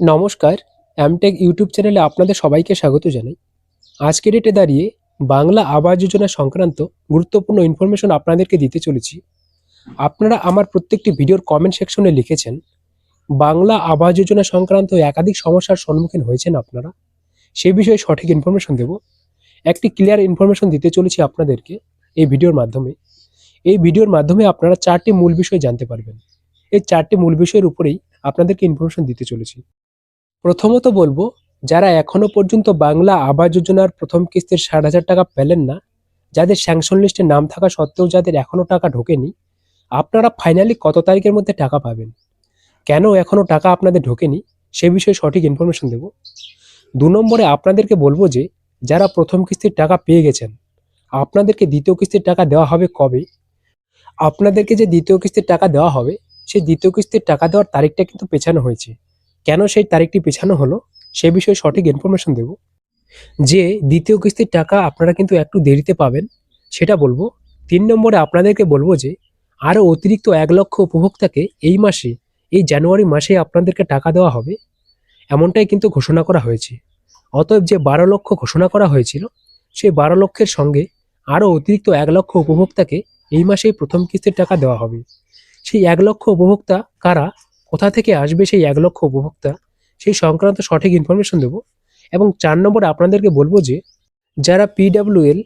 নমস্কার Amtech YouTube চ্যানেলে আপনাদের সবাইকে স্বাগত জানাই। আজকের ডেটে দাঁড়িয়ে বাংলা আবাস যোজনা সংক্রান্ত গুরুত্বপূর্ণ ইনফরমেশন আপনাদেরকে দিতে চলেছি। আপনারা আমার প্রত্যেকটি ভিডিওর কমেন্ট সেকশনে লিখেছেন, বাংলা আবাস যোজনা সংক্রান্ত একাধিক সমস্যার সম্মুখীন হয়েছেন আপনারা? সে বিষয়ে সঠিক ইনফরমেশন দেব। একটি ক্লিয়ার ইনফরমেশন দিতে চলেছি আপনাদেরকে এই ভিডিওর মাধ্যমে। এই ভিডিওর মাধ্যমে আপনারা চারটি মূল বিষয় জানতে পারবেন। এই চারটি মূল বিষয়ের উপরেই আপনাদেরকে ইনফরমেশন দিতে চলেছি। প্রথমত বলব, যারা এখনও পর্যন্ত বাংলা আবাস যোজনার প্রথম কিস্তির ষাট হাজার টাকা পেলেন না, যাদের স্যাংশন লিস্টে নাম থাকা সত্ত্বেও যাদের এখনও টাকা ঢোকেনি, আপনারা ফাইনালি কত তারিখের মধ্যে টাকা পাবেন? কেন এখনও টাকা আপনাদের ঢোকেনি? সে বিষয়ে সঠিক ইনফরমেশন দেব। দু নম্বরে আপনাদেরকে বলব যে, যারা প্রথম কিস্তির টাকা পেয়ে গেছেন, আপনাদেরকে দ্বিতীয় কিস্তির টাকা দেওয়া হবে কবে? আপনাদেরকে যে দ্বিতীয় কিস্তির টাকা দেওয়া হবে সেই দ্বিতীয় কিস্তির টাকা দেওয়ার তারিখটা কিন্তু পেছানো হয়েছে। কেন সেই তারিখটি পেছানো হলো, সে বিষয়ে সঠিক ইনফরমেশন দেব। যে দ্বিতীয় কিস্তির টাকা আপনারা কিন্তু একটু দেরিতে পাবেন, সেটা বলব। তিন নম্বরে আপনাদেরকে বলব যে, আরও অতিরিক্ত এক লক্ষ উপভোক্তাকে এই মাসে, এই জানুয়ারি মাসে আপনাদেরকে টাকা দেওয়া হবে, এমনটাই কিন্তু ঘোষণা করা হয়েছে। অতএব যে বারো লক্ষ ঘোষণা করা হয়েছিল, সেই বারো লক্ষের সঙ্গে আরও অতিরিক্ত এক লক্ষ উপভোক্তাকে এই মাসেই প্রথম কিস্তির টাকা দেওয়া হবে। সেই এক লক্ষ উপভোক্তা কারা কোথা থেকে আসবে সেই এক লক্ষ উপভোক্তা? সেই সংক্রান্ত সঠিক ইনফরমেশন দেবো। এবং চার নম্বরে আপনাদেরকে বলব যে, যারা পিডাব্লিউএল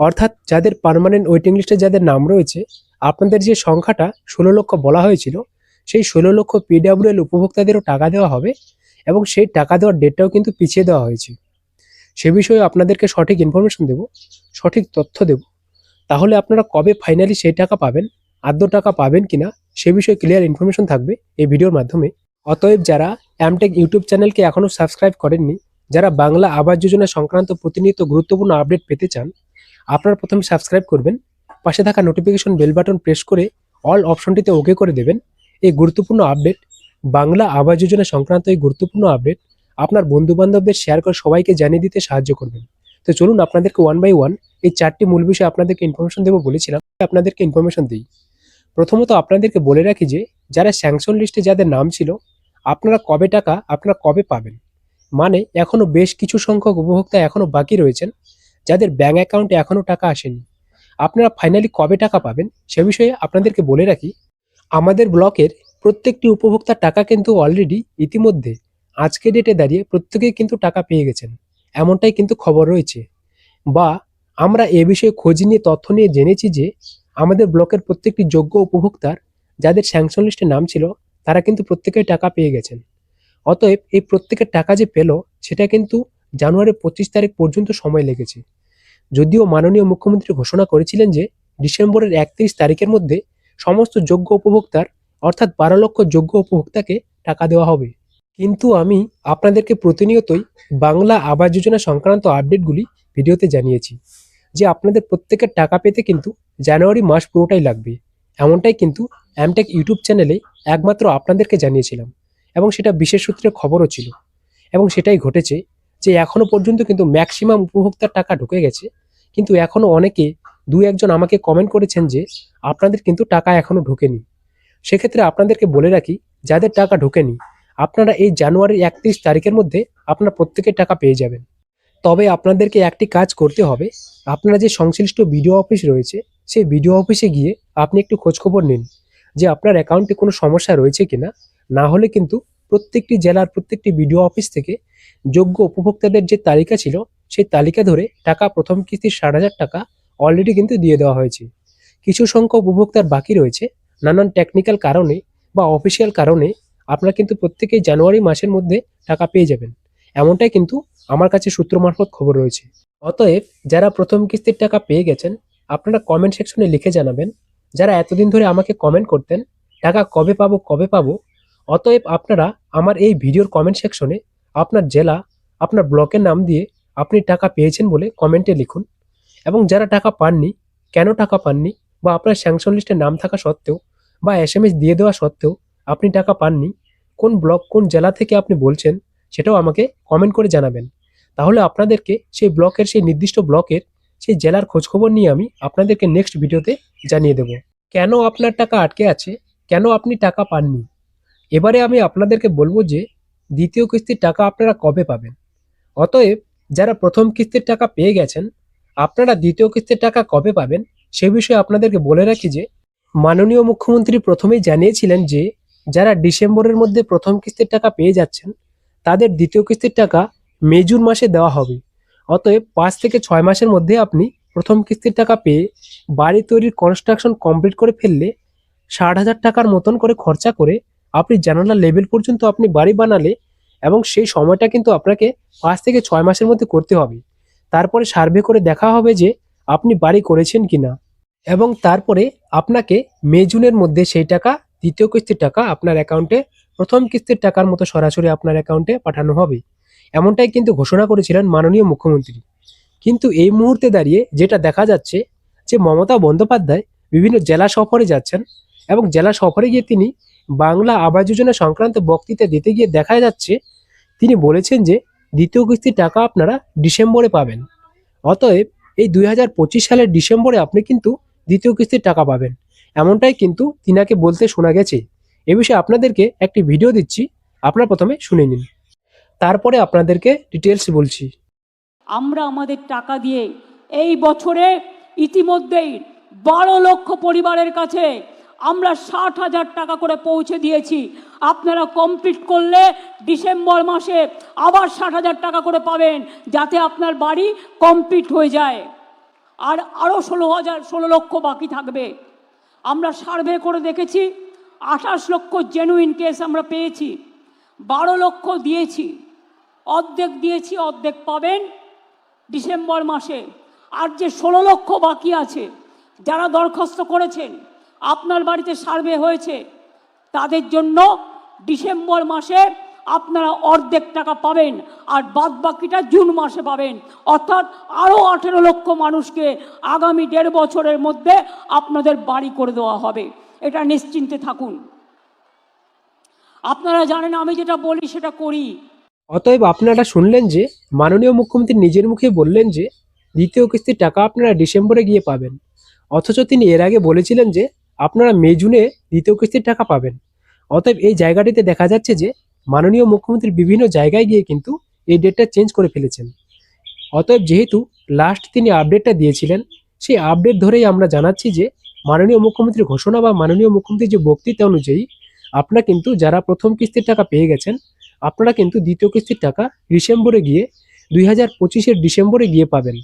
অর্থাৎ যাদের পার্মানেন্ট ওয়েটিং লিস্টে যাদের নাম রয়েছে, আপনাদের যে সংখ্যাটা ষোলো লক্ষ বলা হয়েছিল, সেই ষোলো লক্ষ পিডাব্লিউএল উপভোক্তাদেরও টাকা দেওয়া হবে এবং সেই টাকা দেওয়ার ডেটটাও কিন্তু পিছিয়ে দেওয়া হয়েছে। সে বিষয়ে আপনাদেরকে সঠিক ইনফরমেশন দেব, সঠিক তথ্য দেব। তাহলে আপনারা কবে ফাইনালি সেই টাকা পাবেন আদ্য টাকা পাবেন কিনা সে বিষয়ে ক্লিয়ার ইনফরমেশন থাকবে এই ভিডিওর মাধ্যমে। অতএব যারা অ্যামটেক ইউটিউব চ্যানেলকে এখনও সাবস্ক্রাইব করেননি, যারা বাংলা আবাস যোজনা সংক্রান্ত প্রতিনিয়ত গুরুত্বপূর্ণ আপডেট পেতে চান, আপনারা প্রথমে সাবস্ক্রাইব করবেন, পাশে থাকা নোটিফিকেশন বেল বাটন প্রেস করে অল অপশনটিতে ওকে করে দেবেন। এই গুরুত্বপূর্ণ আপডেট বাংলা আবাস যোজনা সংক্রান্ত এই গুরুত্বপূর্ণ আপডেট আপনার বন্ধু বান্ধবদের শেয়ার করে সবাইকে জানিয়ে দিতে সাহায্য করবেন তো চলুন আপনাদেরকে ওয়ান বাই ওয়ান এই চারটি মূল বিষয়ে আপনাদেরকে ইনফরমেশন দেবো বলেছিলাম, আপনাদেরকে ইনফরমেশন দিই। প্রথমত আপনাদেরকে বলে রাখি যে, যারা স্যাংশন লিস্টে যাদের নাম ছিল, আপনারা কবে টাকা, আপনারা কবে পাবেন? মানে এখনও বেশ কিছু সংখ্যক উপভোক্তা এখনও বাকি রয়েছেন, যাদের ব্যাঙ্ক অ্যাকাউন্টে এখনও টাকা আসেনি। আপনারা ফাইনালি কবে টাকা পাবেন, সে বিষয়ে আপনাদেরকে বলে রাখি, আমাদের ব্লকের প্রত্যেকটি উপভোক্তার টাকা কিন্তু অলরেডি ইতিমধ্যে, আজকে ডেটে দাঁড়িয়ে প্রত্যেকেই কিন্তু টাকা পেয়ে গেছেন, এমনটাই কিন্তু খবর রয়েছে। বা, আমরা এ বিষয়ে খোঁজ নিয়ে তথ্য নিয়ে জেনেছি যে আমাদের ব্লকের প্রত্যেকটি যোগ্য উপভোক্তার, যাদের স্যাংশন লিস্টে নাম ছিল, তারা কিন্তু প্রত্যেকেই টাকা পেয়ে গেছেন। অতএব এই প্রত্যেকের টাকা যে পেল, সেটা কিন্তু জানুয়ারি পঁচিশ তারিখ পর্যন্ত সময় লেগেছে। যদিও মাননীয় মুখ্যমন্ত্রী ঘোষণা করেছিলেন যে, ডিসেম্বরের একত্রিশ তারিখের মধ্যে সমস্ত যোগ্য উপভোক্তার, অর্থাৎ বারো লক্ষ যোগ্য উপভোক্তাকে টাকা দেওয়া হবে। কিন্তু আমি আপনাদেরকে প্রতিনিয়তই বাংলা আবাস যোজনা সংক্রান্ত আপডেটগুলি ভিডিওতে জানিয়েছি, যে আপনাদের প্রত্যেকের টাকা পেতে কিন্তু জানুয়ারি মাস পুরোটাই লাগবে। এমনটাই কিন্তু অ্যামটেক ইউটিউব চ্যানেলে একমাত্র আপনাদেরকে জানিয়েছিলাম এবং সেটা বিশেষ সূত্রে খবরও ছিল। এবং সেটাই ঘটেছে যে এখনও পর্যন্ত কিন্তু ম্যাক্সিমাম উপভোক্তার টাকা ঢুকে গেছে। কিন্তু এখনও অনেকে দু একজন আমাকে কমেন্ট করেছেন যে আপনাদের কিন্তু টাকা এখনও ঢোকেনি। সেক্ষেত্রে আপনাদেরকে বলে রাখি, যাদের টাকা ঢোকেনি, আপনারা এই জানুয়ারির একত্রিশ তারিখের মধ্যে আপনারা প্রত্যেকের টাকা পেয়ে যাবেন। তবে আপনাদেরকে একটি কাজ করতে হবে। আপনারা যে সংশ্লিষ্ট বিডিও অফিস রয়েছে সেই বিডিও অফিসে গিয়ে আপনি একটু খোঁজখবর নিন যে আপনার অ্যাকাউন্টে কোনো সমস্যা রয়েছে কিনা। না হলে কিন্তু প্রত্যেকটি জেলার প্রত্যেকটি বিডিও অফিস থেকে যোগ্য উপভোক্তাদের যে তালিকা ছিল, সেই তালিকা ধরে টাকা প্রথম কিস্তির ষাট হাজার টাকা অলরেডি কিন্তু দিয়ে দেওয়া হয়েছে। কিছু সংখ্যক উপভোক্তার বাকি রয়েছে। নানান টেকনিক্যাল কারণে বা অফিসিয়াল কারণে আপনারা কিন্তু প্রত্যেকেই জানুয়ারি মাসের মধ্যে টাকা পেয়ে যাবেন। এমনটাই কিন্তু আমার কাছে সূত্র মারফত খবর রয়েছে। অতএব যারা প্রথম কিস্তির টাকা পেয়ে গেছেন আপনারা কমেন্ট সেকশনে লিখে জানাবেন, যারা এতদিন ধরে আমাকে কমেন্ট করতেন, টাকা কবে পাবো কবে পাবো? অতএব আপনারা আমার এই ভিডিওর কমেন্ট সেকশনে আপনার জেলা, আপনার ব্লকের নাম দিয়ে আপনি টাকা পেয়েছেন বলে কমেন্টে লিখুন। এবং যারা টাকা পাননি, কেন টাকা পাননি, বা আপনার স্যাংশন লিস্টে নাম থাকা সত্ত্বেও, বা এস দিয়ে দেওয়া সত্ত্বেও আপনি টাকা পাননি, কোন ব্লক, কোন জেলা থেকে আপনি বলছেন, সেটাও আমাকে কমেন্ট করে জানাবেন। তাহলে আপনাদেরকে সেই ব্লকের, সেই নির্দিষ্ট ব্লকের সেই জেলার খোঁজখবর নিয়ে আমি আপনাদেরকে নেক্সট ভিডিওতে জানিয়ে দেব। কেন আপনার টাকা আটকে আছে? কেন আপনি টাকা পাননি? এবারে আমি আপনাদেরকে বলব যে, দ্বিতীয় কিস্তির টাকা আপনারা কবে পাবেন? অতএব, যারা প্রথম কিস্তির টাকা পেয়ে গেছেন, আপনারা দ্বিতীয় কিস্তির টাকা কবে পাবেন? সে বিষয়ে আপনাদেরকে বলে রাখি যে, মাননীয় মুখ্যমন্ত্রী প্রথমেই জানিয়েছিলেন যে, যারা ডিসেম্বরের মধ্যে প্রথম কিস্তির টাকা পেয়ে যাচ্ছেন, তাদের দ্বিতীয় কিস্তির টাকা মে জুন মাসে দেওয়া হবে। অতএব পাঁচ থেকে ছয় মাসের মধ্যে আপনি প্রথম কিস্তির টাকা পেয়ে বাড়ি তৈরির কনস্ট্রাকশন কমপ্লিট করে ফেললে ষাট হাজার টাকার মতন করে খরচা করে আপনি জানালা লেভেল পর্যন্ত আপনি বাড়ি বানালে এবং সেই সময়টা কিন্তু আপনাকে পাঁচ থেকে ছয় মাসের মধ্যে করতে হবে। তারপরে সার্ভে করে দেখা হবে যে আপনি বাড়ি করেছেন কিনা এবং তারপরে আপনাকে মে, জুনের মধ্যে সেই টাকা, দ্বিতীয় কিস্তির টাকা আপনার অ্যাকাউন্টে প্রথম কিস্তির টাকার মতো সরাসরি আপনার অ্যাকাউন্টে পাঠানো হবে। এমনটাই কিন্তু ঘোষণা করেছিলেন মাননীয় মুখ্যমন্ত্রী। কিন্তু এই মুহূর্তে দাঁড়িয়ে যেটা দেখা যাচ্ছে যে মমতা বন্দ্যোপাধ্যায় বিভিন্ন জেলা সফরে যাচ্ছেন এবং জেলা সফরে গিয়ে তিনি বাংলা আবাস যোজনা সংক্রান্ত বক্তৃতা দিতে গিয়ে দেখা যাচ্ছে, তিনি বলেছেন যে দ্বিতীয় কিস্তির টাকা আপনারা ডিসেম্বরে পাবেন। অতএব এই দুই হাজার পঁচিশ সালের ডিসেম্বরে আপনি কিন্তু দ্বিতীয় কিস্তির টাকা পাবেন। এমনটাই কিন্তু তিনাকে বলতে শোনা গেছে। এ বিষয়ে আপনাদেরকে একটি ভিডিও দিচ্ছি। আপনারা প্রথমে শুনে নিন। তারপরে আপনাদেরকে ডিটেলস বলছি। আমরা আমাদের টাকা দিয়ে এই বছরে ইতিমধ্যেই বারো লক্ষ পরিবারের কাছে আমরা ষাট হাজার টাকা করে পৌঁছে দিয়েছি। আপনারা কমপ্লিট করলে ডিসেম্বর মাসে আবার ষাট হাজার টাকা করে পাবেন যাতে আপনার বাড়ি কমপ্লিট হয়ে যায়। আর আরও ষোলো হাজার, ষোলো লক্ষ বাকি থাকবে। আমরা সার্ভে করে দেখেছি, আঠাশ লক্ষ জেনুইন কেস আমরা পেয়েছি, বারো লক্ষ দিয়েছি। অর্ধেক দিয়েছি, অর্ধেক পাবেন ডিসেম্বর মাসে। আর যে ষোলো লক্ষ বাকি আছে, যারা দরখাস্ত করেছেন, আপনার বাড়িতে সার্ভে হয়েছে, তাদের জন্য ডিসেম্বর মাসে আপনারা অর্ধেক টাকা পাবেন আর বাদ বাকিটা জুন মাসে পাবেন। অর্থাৎ আরও আঠেরো লক্ষ মানুষকে আগামী দেড় বছরের মধ্যে আপনাদের বাড়ি করে দেওয়া হবে। এটা নিশ্চিন্তে থাকুন। আপনারা জানেন আমি যেটা বলি, সেটা করি। অতএব আপনারা শুনলেন যে, মাননীয় মুখ্যমন্ত্রী নিজের মুখে বললেন যে, দ্বিতীয় কিস্তির টাকা আপনারা ডিসেম্বরে গিয়ে পাবেন। অথচ তিনি এর আগে বলেছিলেন যে, আপনারা মে, জুনে দ্বিতীয় কিস্তির টাকা পাবেন। অতএব এই জায়গাটিতে দেখা যাচ্ছে যে, মাননীয় মুখ্যমন্ত্রী বিভিন্ন জায়গায় গিয়ে কিন্তু এই ডেটটা চেঞ্জ করে ফেলেছেন। অতএব যেহেতু লাস্ট তিনি আপডেটটা দিয়েছিলেন, সেই আপডেট ধরেই আমরা জানাচ্ছি যে, মাননীয় মুখ্যমন্ত্রীর ঘোষণা বা মাননীয় মুখ্যমন্ত্রীর যে বক্তৃতা অনুযায়ী, আপনারা কিন্তু যারা প্রথম কিস্তির টাকা পেয়ে গেছেন আপনারা কিন্তু দ্বিতীয় কিস্তির টাকা ডিসেম্বরে গিয়ে দুই হাজার পঁচিশের ডিসেম্বরে গিয়ে পাবেন।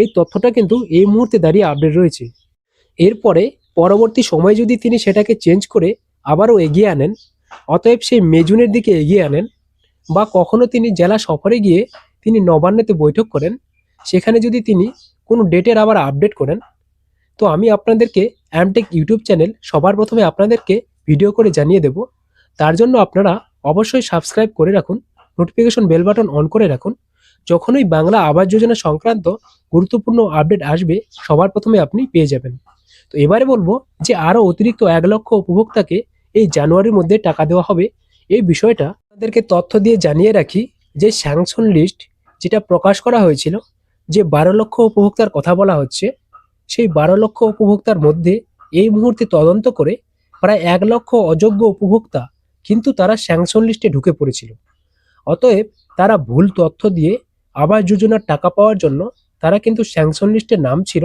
এই তথ্যটা কিন্তু এই মুহূর্তে দাঁড়িয়ে আপডেট রয়েছে। এরপরে পরবর্তী সময় যদি তিনি সেটাকে চেঞ্জ করে আবারও এগিয়ে আনেন, অতএব সেই মেজুনের দিকে এগিয়ে আনেন বা কখনো তিনি জেলা সফরে গিয়ে তিনি নবান্নতে বৈঠক করেন, সেখানে যদি তিনি কোনো ডেটের আবার আপডেট করেন, তো আমি আপনাদেরকে অ্যামটেক ইউটিউব চ্যানেল সবার প্রথমে আপনাদেরকে ভিডিও করে জানিয়ে দেব। তার জন্য আপনারা অবশ্যই সাবস্ক্রাইব করে রাখুন নোটিফিকেশন বেল বাটন অন করে রাখুন। যখনই বাংলা আবাস যোজনা সংক্রান্ত গুরুত্বপূর্ণ আপডেট আসবে, সবার প্রথমে আপনি পেয়ে যাবেন। তো এবারে বলব যে আরও অতিরিক্ত এক লক্ষ উপভোক্তাকে এই জানুয়ারির মধ্যে টাকা দেওয়া হবে। এই বিষয়টা আপনাদেরকে তথ্য দিয়ে জানিয়ে রাখি যে স্যাংশন লিস্ট যেটা প্রকাশ করা হয়েছিল, যে বারো লক্ষ উপভোক্তার কথা বলা হচ্ছে, সেই বারো লক্ষ উপভোক্তার মধ্যে এই মুহূর্তে তদন্ত করে প্রায় এক লক্ষ অযোগ্য উপভোক্তা কিন্তু তারা স্যাংশন লিস্টে ঢুকে পড়েছিল। অতএব তারা ভুল তথ্য দিয়ে আবাস যোজনার টাকা পাওয়ার জন্য তারা কিন্তু স্যাংশন লিস্টে নাম ছিল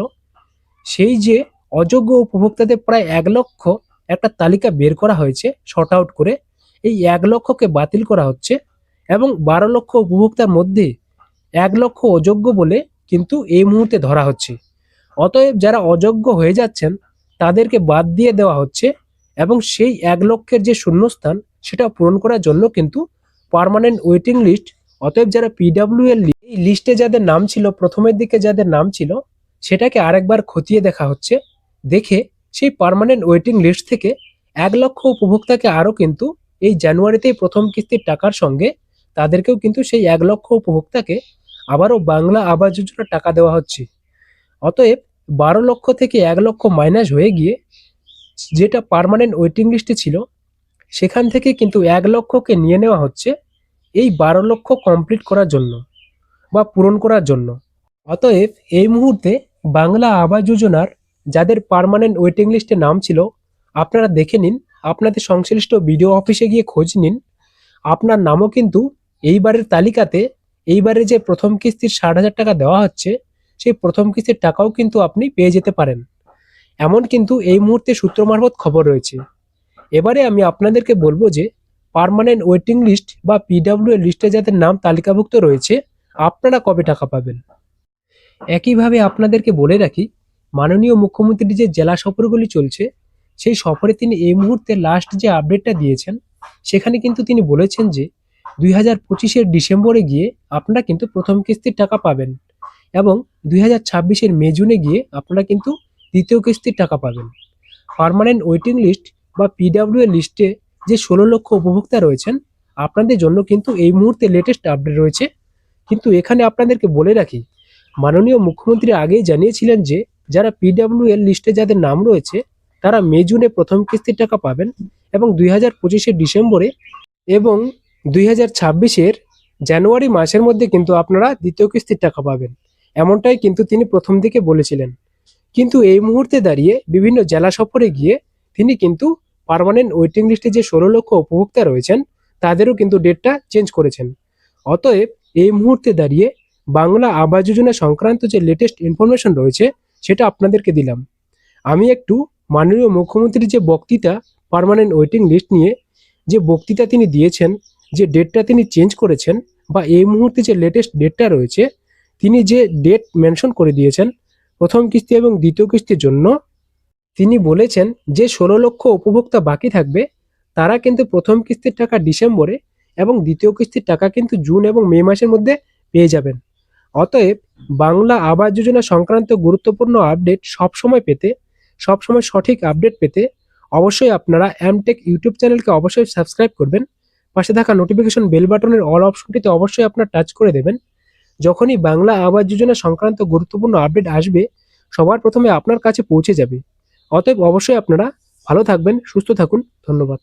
সেই যে অযোগ্য উপভোক্তাদের প্রায় এক লক্ষ একটা তালিকা বের করা হয়েছে, শর্ট আউট করে, এই এক লক্ষকে বাতিল করা হচ্ছে এবং বারো লক্ষ উপভোক্তার মধ্যে এক লক্ষ অযোগ্য বলে কিন্তু এই মুহূর্তে ধরা হচ্ছে। অতএব যারা অযোগ্য হয়ে যাচ্ছেন, তাদেরকে বাদ দিয়ে দেওয়া হচ্ছে এবং সেই এক লক্ষের যে শূন্যস্থান সেটা পূরণ করার জন্য কিন্তু পার্মানেন্ট ওয়েটিং লিস্ট অতএব যারা পিডাব্লিউ এর লি- এই লিস্টে যাদের নাম ছিল, প্রথমের দিকে যাদের নাম ছিল, সেটাকে আরেকবার খতিয়ে দেখা হচ্ছে। দেখে সেই পারমানেন্ট ওয়েটিং লিস্ট থেকে এক লক্ষ উপভোক্তাকে আরও কিন্তু এই জানুয়ারিতেই প্রথম কিস্তির টাকার সঙ্গে তাদেরকেও কিন্তু সেই এক লক্ষ উপভোক্তাকে আবারও বাংলা আবাস যোজনার টাকা দেওয়া হচ্ছে। অতএব বারো লক্ষ থেকে এক লক্ষ মাইনাস হয়ে গিয়ে যেটা পার্মানেন্ট ওয়েটিং লিস্টে ছিল সেখান থেকে কিন্তু এক লক্ষকে নিয়ে নেওয়া হচ্ছে এই বারো লক্ষ কমপ্লিট করার জন্য বা পূরণ করার জন্য। অতএব এই মুহূর্তে বাংলা আবাস যোজনার যাদের পার্মানেন্ট ওয়েটিং লিস্টে নাম ছিল, আপনারা দেখে নিন, আপনাদের সংশ্লিষ্ট বিডিও অফিসে গিয়ে খোঁজ নিন। আপনার নামও কিন্তু এইবারের তালিকাতে এইবারে যে প্রথম কিস্তির ষাট হাজার টাকা দেওয়া হচ্ছে, সেই প্রথম কিস্তির টাকাও কিন্তু আপনি পেয়ে যেতে পারেন। এমন কিন্তু এই মুহূর্তে সূত্র মারফত খবর রয়েছে। এবারে আমি আপনাদেরকে বলব যে পার্মানেন্ট ওয়েটিং লিস্ট বা পিডাব্লিউ লিস্টে যাদের নাম তালিকাভুক্ত রয়েছে, আপনারা কবে টাকা পাবেন? একইভাবে আপনাদেরকে বলে রাখি, মাননীয় মুখ্যমন্ত্রীর যে জেলা সফরগুলি চলছে, সেই সফরে তিনি এই মুহূর্তে লাস্ট যে আপডেটটা দিয়েছেন, সেখানে কিন্তু তিনি বলেছেন যে দুই হাজার পঁচিশের ডিসেম্বরে গিয়ে আপনারা কিন্তু প্রথম কিস্তির টাকা পাবেন এবং দুই হাজার ছাব্বিশের মে, জুনে গিয়ে আপনারা কিন্তু দ্বিতীয় কিস্তির টাকা পাবেন। পার্মানেন্ট ওয়েটিং লিস্ট বা পিডাব্লিউ লিস্টে যে ষোলো লক্ষ উপভোক্তা রয়েছেন, আপনাদের জন্য কিন্তু এই মুহূর্তে লেটেস্ট আপডেট রয়েছে। কিন্তু এখানে আপনাদেরকে বলে রাখি, মাননীয় মুখ্যমন্ত্রী আগেই জানিয়েছিলেন যে, যারা পিডাব্লিউ লিস্টে যাদের নাম রয়েছে, তারা মে, জুনে প্রথম কিস্তির টাকা পাবেন এবং দুই হাজার পঁচিশের ডিসেম্বরে এবং দুই হাজার ছাব্বিশের জানুয়ারি মাসের মধ্যে কিন্তু আপনারা দ্বিতীয় কিস্তির টাকা পাবেন। এমনটাই কিন্তু তিনি প্রথম দিকে বলেছিলেন। কিন্তু এই মুহূর্তে দাঁড়িয়ে বিভিন্ন জেলা সফরে গিয়ে তিনি কিন্তু পার্মানেন্ট ওয়েটিং লিস্টে যে ষোলো লক্ষ উপভোক্তা রয়েছেন, তাদেরও কিন্তু ডেটটা চেঞ্জ করেছেন। অতএব এই মুহূর্তে দাঁড়িয়ে বাংলা আবাস যোজনা সংক্রান্ত যে লেটেস্ট ইনফরমেশন রয়েছে, সেটা আপনাদেরকে দিলাম। আমি একটু মাননীয় মুখ্যমন্ত্রীর যে বক্তৃতা, পার্মানেন্ট ওয়েটিং লিস্ট নিয়ে যে বক্তৃতা তিনি দিয়েছেন, যে ডেটটা তিনি চেঞ্জ করেছেন, বা এই মুহূর্তে যে লেটেস্ট ডেটটা রয়েছে, তিনি যে ডেট মেনশন করে দিয়েছেন, প্রথম কিস্তি এবং দ্বিতীয় কিস্তির জন্য তিনি বলেছেন যে ষোলো লক্ষ উপভোক্তা বাকি থাকবে, তারা কিন্তু প্রথম কিস্তির টাকা ডিসেম্বরে এবং দ্বিতীয় কিস্তির টাকা কিন্তু জুন এবং মে মাসের মধ্যে পেয়ে যাবেন। অতএব বাংলা আবাস যোজনা সংক্রান্ত গুরুত্বপূর্ণ আপডেট সবসময় পেতে, সবসময় সঠিক আপডেট পেতে অবশ্যই আপনারা অ্যামটেক ইউটিউব চ্যানেলকে অবশ্যই সাবস্ক্রাইব করবেন। পাশে থাকা নোটিফিকেশন বেল বাটনের অল অপশনটিতে অবশ্যই আপনার টাচ করে দেবেন। যখনই বাংলা আবাস যোজনা সংক্রান্ত গুরুত্বপূর্ণ আপডেট আসবে, সবার প্রথমে আপনার কাছে পৌঁছে যাবে। অতএব অবশ্যই আপনারা ভালো থাকবেন সুস্থ থাকুন। ধন্যবাদ।